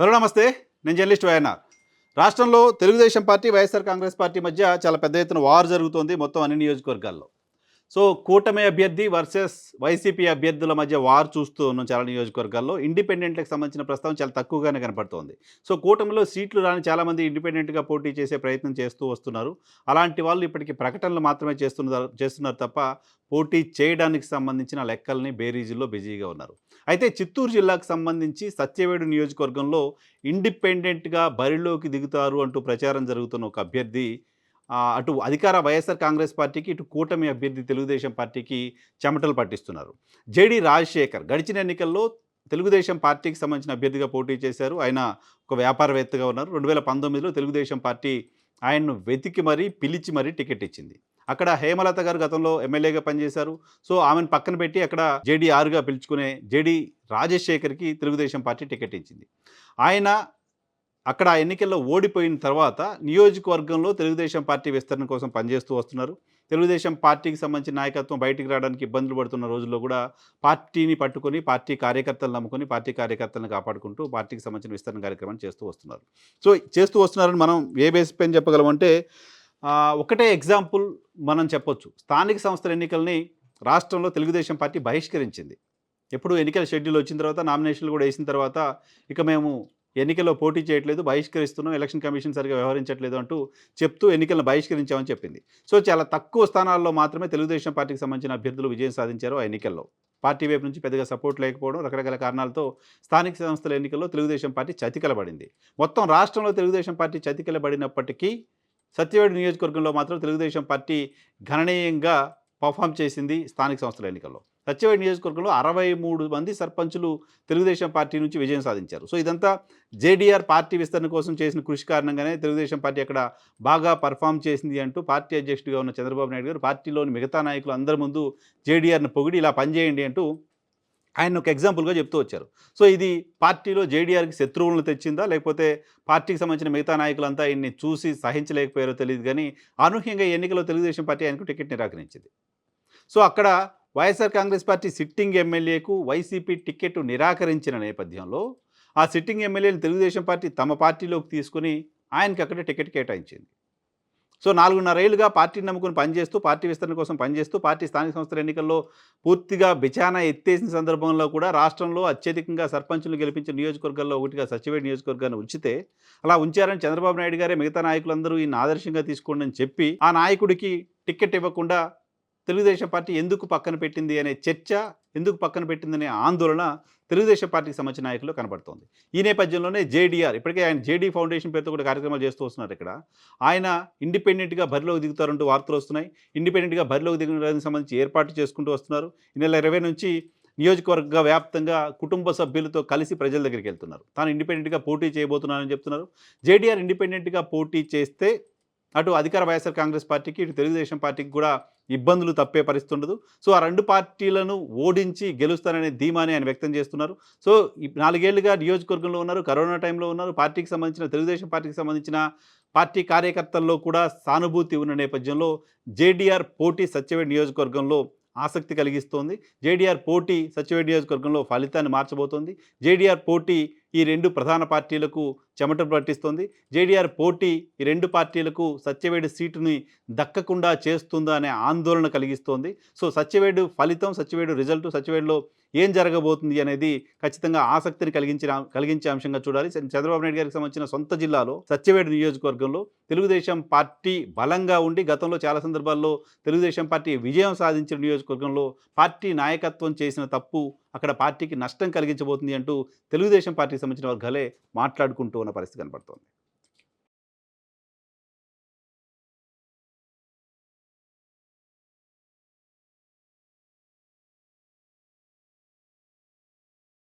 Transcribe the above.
Hello నమస్తే. నేను journalist YNR. రాష్ట్రంలో Telugudesam party YSR Congress party మధ్య చాలా పెద్ద ఎత్తున వార్ జరుగుతోంది మొత్తం అన్ని నియోజకవర్గాల్లో. సో కూటమి అభ్యర్థి వర్సెస్ వైసీపీ అభ్యర్థుల మధ్య వార్ చూస్తూ ఉన్నాం చాలా నియోజకవర్గాల్లో. ఇండిపెండెంట్లకు సంబంధించిన ప్రస్తావన చాలా తక్కువగానే కనపడుతోంది. సో కూటమిలో సీట్లు రాని చాలామంది ఇండిపెండెంట్గా పోటీ చేసే ప్రయత్నం చేస్తూ వస్తున్నారు. అలాంటి వాళ్ళు ఇప్పటికి ప్రకటనలు మాత్రమే చేస్తున్నారు చేస్తున్నారు తప్ప పోటీ చేయడానికి సంబంధించిన లెక్కల్ని బేరీజుల్లో బిజీగా ఉన్నారు. అయితే చిత్తూరు జిల్లాకు సంబంధించి సత్యవేడు నియోజకవర్గంలో ఇండిపెండెంట్గా బరిలోకి దిగుతారు అంటూ ప్రచారం జరుగుతున్న ఒక అభ్యర్థి అటు అధికార వైఎస్ఆర్ కాంగ్రెస్ పార్టీకి ఇటు కూటమి అభ్యర్థి తెలుగుదేశం పార్టీకి చెమటలు పట్టిస్తున్నారు. జేడి రాజశేఖర్ గడిచిన ఎన్నికల్లో తెలుగుదేశం పార్టీకి సంబంధించిన అభ్యర్థిగా పోటీ చేశారు. ఆయన ఒక వ్యాపారవేత్తగా ఉన్నారు. రెండు వేల పంతొమ్మిదిలో తెలుగుదేశం పార్టీ ఆయన్ను వెతికి మరీ పిలిచి మరీ టికెట్ ఇచ్చింది. అక్కడ హేమలత గారు గతంలో ఎమ్మెల్యేగా పనిచేశారు. సో ఆమెను పక్కన పెట్టి అక్కడ జేడీ ఆరుగా పిలుచుకునే జేడీ రాజశేఖర్కి తెలుగుదేశం పార్టీ టికెట్ ఇచ్చింది. ఆయన అక్కడ ఆ ఎన్నికల్లో ఓడిపోయిన తర్వాత నియోజకవర్గంలో తెలుగుదేశం పార్టీ విస్తరణ కోసం పనిచేస్తూ వస్తున్నారు. తెలుగుదేశం పార్టీకి సంబంధించిన నాయకత్వం బయటికి రావడానికి ఇబ్బందులు పడుతున్న రోజుల్లో కూడా పార్టీని పట్టుకొని పార్టీ కార్యకర్తలను నమ్ముకొని పార్టీ కార్యకర్తలను కాపాడుకుంటూ పార్టీకి సంబంధించిన విస్తరణ కార్యక్రమాన్ని చేస్తూ వస్తున్నారు. సో చేస్తూ వస్తున్నారని మనం ఏ బేస్ పైన చెప్పగలమంటే ఒకటే ఎగ్జాంపుల్ మనం చెప్పొచ్చు. స్థానిక సంస్థల ఎన్నికల్ని రాష్ట్రంలో తెలుగుదేశం పార్టీ బహిష్కరించింది. ఎప్పుడు ఎన్నికల షెడ్యూల్ వచ్చిన తర్వాత నామినేషన్లు కూడా వేసిన తర్వాత ఇక మేము ఎన్నికల్లో పోటీ చేయట్లేదు బహిష్కరిస్తున్నాం ఎలక్షన్ కమిషన్ సరిగా వ్యవహరించట్లేదు అంటూ చెప్తూ ఎన్నికలను బహిష్కరించామని చెప్పింది. సో చాలా తక్కువ స్థానాల్లో మాత్రమే తెలుగుదేశం పార్టీకి సంబంధించిన అభ్యర్థులు విజయం సాధించారు ఆ ఎన్నికల్లో. పార్టీ వైపు నుంచి పెద్దగా సపోర్ట్ లేకపోవడం రకరకాల కారణాలతో స్థానిక సంస్థల ఎన్నికల్లో తెలుగుదేశం పార్టీ చతికిలబడింది. మొత్తం రాష్ట్రంలో తెలుగుదేశం పార్టీ చతికిలబడినప్పటికీ సత్యవేడు నియోజకవర్గంలో మాత్రం తెలుగుదేశం పార్టీ గణనీయంగా పర్ఫామ్ చేసింది స్థానిక సంస్థల ఎన్నికల్లో. సత్యవేడు నియోజకవర్గంలో అరవై మూడు మంది సర్పంచులు తెలుగుదేశం పార్టీ నుంచి విజయం సాధించారు. సో ఇదంతా జేడీఆర్ పార్టీ విస్తరణ కోసం చేసిన కృషి కారణంగానే తెలుగుదేశం పార్టీ అక్కడ బాగా పర్ఫామ్ చేసింది అంటూ పార్టీ అధ్యక్షుడిగా ఉన్న చంద్రబాబు నాయుడు గారు పార్టీలోని మిగతా నాయకులు అందరి ముందు జేడీఆర్ను పొగిడి ఇలా పనిచేయండి అంటూ ఆయన ఒక ఎగ్జాంపుల్గా చెప్తూ వచ్చారు. సో ఇది పార్టీలో జేడీఆర్కి శత్రువులను తెచ్చిందా? లేకపోతే పార్టీకి సంబంధించిన మిగతా నాయకులంతా ఆయన్ని చూసి సహించలేకపోయారో తెలియదు కానీ అనూహ్యంగా ఈ ఎన్నికల్లో తెలుగుదేశం పార్టీ ఆయనకు టికెట్ నిరాకరించింది. సో అక్కడ వైఎస్ఆర్ కాంగ్రెస్ పార్టీ సిట్టింగ్ ఎమ్మెల్యేకు వైసీపీ టికెట్ నిరాకరించిన నేపథ్యంలో ఆ సిట్టింగ్ ఎమ్మెల్యేని తెలుగుదేశం పార్టీ తమ పార్టీలోకి తీసుకుని ఆయనకి అక్కడ టికెట్ కేటాయించింది. సో నాలుగున్నరేళ్ళుగా పార్టీని నమ్ముకుని పనిచేస్తూ పార్టీ విస్తరణ కోసం పనిచేస్తూ పార్టీ స్థానిక సంస్థల ఎన్నికల్లో పూర్తిగా బిచానా ఎత్తేసిన సందర్భంలో కూడా రాష్ట్రంలో అత్యధికంగా సర్పంచులు గెలిపించిన నియోజకవర్గాల్లో ఒకటిగా సచివేడ్ నియోజకవర్గాన్ని ఉంచితే అలా ఉంచారని చంద్రబాబు నాయుడు గారే మిగతా నాయకులందరూ ఈయన ఆదర్శంగా తీసుకోండి అని చెప్పి ఆ నాయకుడికి టికెట్ ఇవ్వకుండా తెలుగుదేశం పార్టీ ఎందుకు పక్కన పెట్టింది అనే చర్చ ఎందుకు పక్కన పెట్టిందనే ఆందోళన తెలుగుదేశం పార్టీకి సంబంధించిన నాయకులు కనబడుతోంది. ఈ నేపథ్యంలోనే జేడీఆర్ ఇప్పటికే ఆయన జేడీ ఫౌండేషన్ పేరుతో కూడా కార్యక్రమాలు చేస్తూ వస్తున్నారు ఇక్కడ. ఆయన ఇండిపెండెంట్గా బరిలోకి దిగుతారంటూ వార్తలు వస్తున్నాయి. ఇండిపెండెంట్గా బరిలోకి దిగడానికి సంబంధించి ఏర్పాటు చేసుకుంటూ వస్తున్నారు. ఈ నెల ఇరవై నుంచి నియోజకవర్గ వ్యాప్తంగా కుటుంబ సభ్యులతో కలిసి ప్రజల దగ్గరికి వెళ్తున్నారు. తాను ఇండిపెండెంట్గా పోటీ చేయబోతున్నానని చెప్తున్నారు. జేడీఆర్ ఇండిపెండెంట్గా పోటీ చేస్తే అటు అధికార వైఎస్ఆర్ కాంగ్రెస్ పార్టీకి ఇటు తెలుగుదేశం పార్టీకి కూడా ఇబ్బందులు తప్పే పరిస్థితి ఉండదు సో ఆ రెండు పార్టీలను ఓడించి గెలుస్తారనే ధీమాని ఆయన వ్యక్తం చేస్తున్నారు. సో నాలుగేళ్ళుగా నియోజకవర్గంలో ఉన్నారు కరోనా టైంలో ఉన్నారు. పార్టీకి సంబంధించిన తెలుగుదేశం పార్టీకి సంబంధించిన పార్టీ కార్యకర్తల్లో కూడా సానుభూతి ఉన్న నేపథ్యంలో జేడీఆర్ పోటీ సత్యవేడ్ నియోజకవర్గంలో ఆసక్తి కలిగిస్తోంది. జేడీఆర్ పోటీ సత్యవేడ్ నియోజకవర్గంలో ఫలితాన్ని మార్చబోతోంది. జేడీఆర్ పోటీ ఈ రెండు ప్రధాన పార్టీలకు చెమట పట్టిస్తోంది. జేడీఆర్ పోటీ ఈ రెండు పార్టీలకు సత్యవేడు సీటుని దక్కకుండా చేస్తుందా అనే ఆందోళన కలిగిస్తోంది. సో సత్యవేడు ఫలితం సత్యవేడు రిజల్ట్ సత్యవేడులో ఏం జరగబోతుంది అనేది ఖచ్చితంగా ఆసక్తిని కలిగించిన కలిగించే అంశంగా చూడాలి. చంద్రబాబు నాయుడు గారికి సంబంధించిన సొంత జిల్లాలో సత్యవేడు నియోజకవర్గంలో తెలుగుదేశం పార్టీ బలంగా ఉండి గతంలో చాలా సందర్భాల్లో తెలుగుదేశం పార్టీ విజయం సాధించిన నియోజకవర్గంలో పార్టీ నాయకత్వం చేసిన తప్పు అక్కడ పార్టీకి నష్టం కలిగించబోతుంది అంటూ తెలుగుదేశం పార్టీకి సంబంధించిన వర్గాలే మాట్లాడుకుంటూ ఉన్న పరిస్థితి కనబడుతోంది.